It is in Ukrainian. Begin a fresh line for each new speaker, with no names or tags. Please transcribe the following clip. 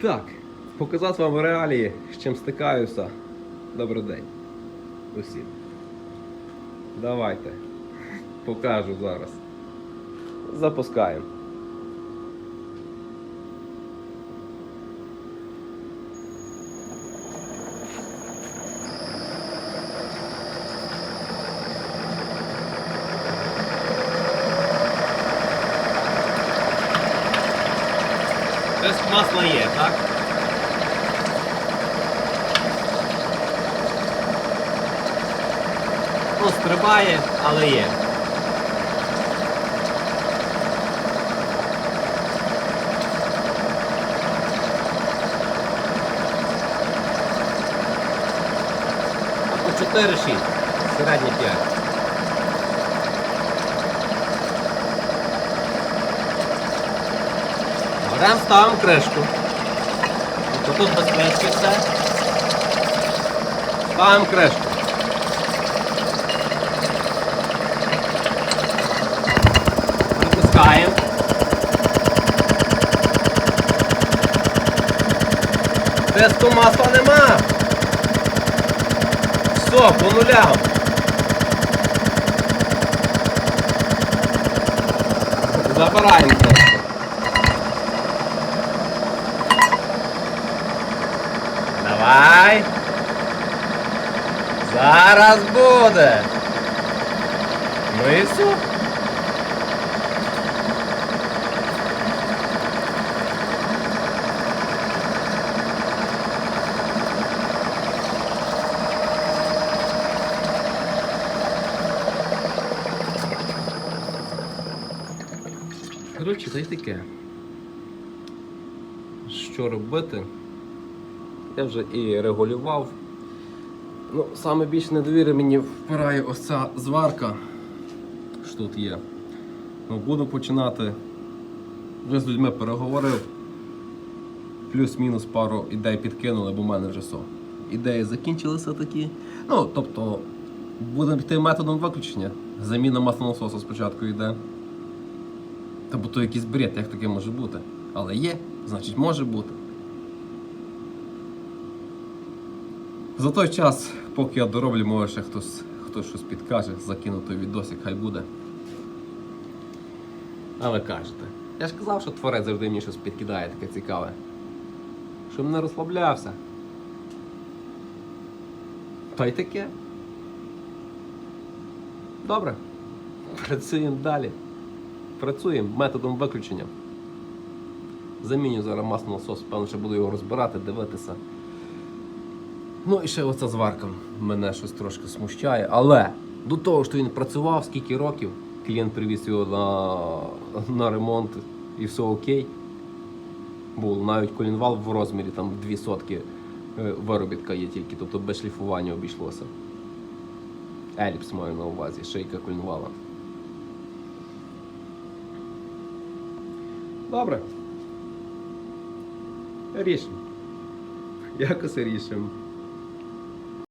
Так, показати вам реалії, з чим стикаюся. Добрий день. Усім. Давайте. Покажу зараз. Запускаємо. Тобто масло є, так? Ну, стрибає, але є. По 4-6, середні 5. Берем, ставимо кришку. Тут безпечки все. Ставимо кришку. Випускаємо. Тесту масла нема. Все, по нулям. Забираємо кришку. Давай. Зараз буде. Ну і все. Коротше, та й таке. Що робити? Я вже і регулював. Ну, саме більше недовіри мені впирає ось ця зварка, що тут є. Ну, буду починати. Вже з людьми переговорив. Плюс-мінус пару ідей підкинули, бо в мене вже все. Ідеї закінчилися такі. Ну, тобто, будемо йти методом виключення. Заміна маслонасосу спочатку йде. Та бо то якийсь бред, як таке може бути. Але є, значить може бути. За той час, поки я дороблю, може ще хтось, хтось щось підкаже, закину той відосик, хай буде. А ви кажете. Я ж казав, що творець завжди мені щось підкидає таке цікаве. Щоб не розслаблявся. Та й таке. Добре. Працюємо далі. Працюємо методом виключення. Заміню зараз маслонасос, певно, ще буду його розбирати, дивитися. Ну і ще оця зварка мене щось трошки смущає. Але до того, що він працював скільки років, клієнт привіз його на, на ремонт і все окей. Був навіть колінвал в розмірі там дві сотки е, виробітка є тільки, тобто без шліфування обійшлося. Еліпс маю на увазі, шийка колінвала. Добре. Рішимо. Якось рішимо.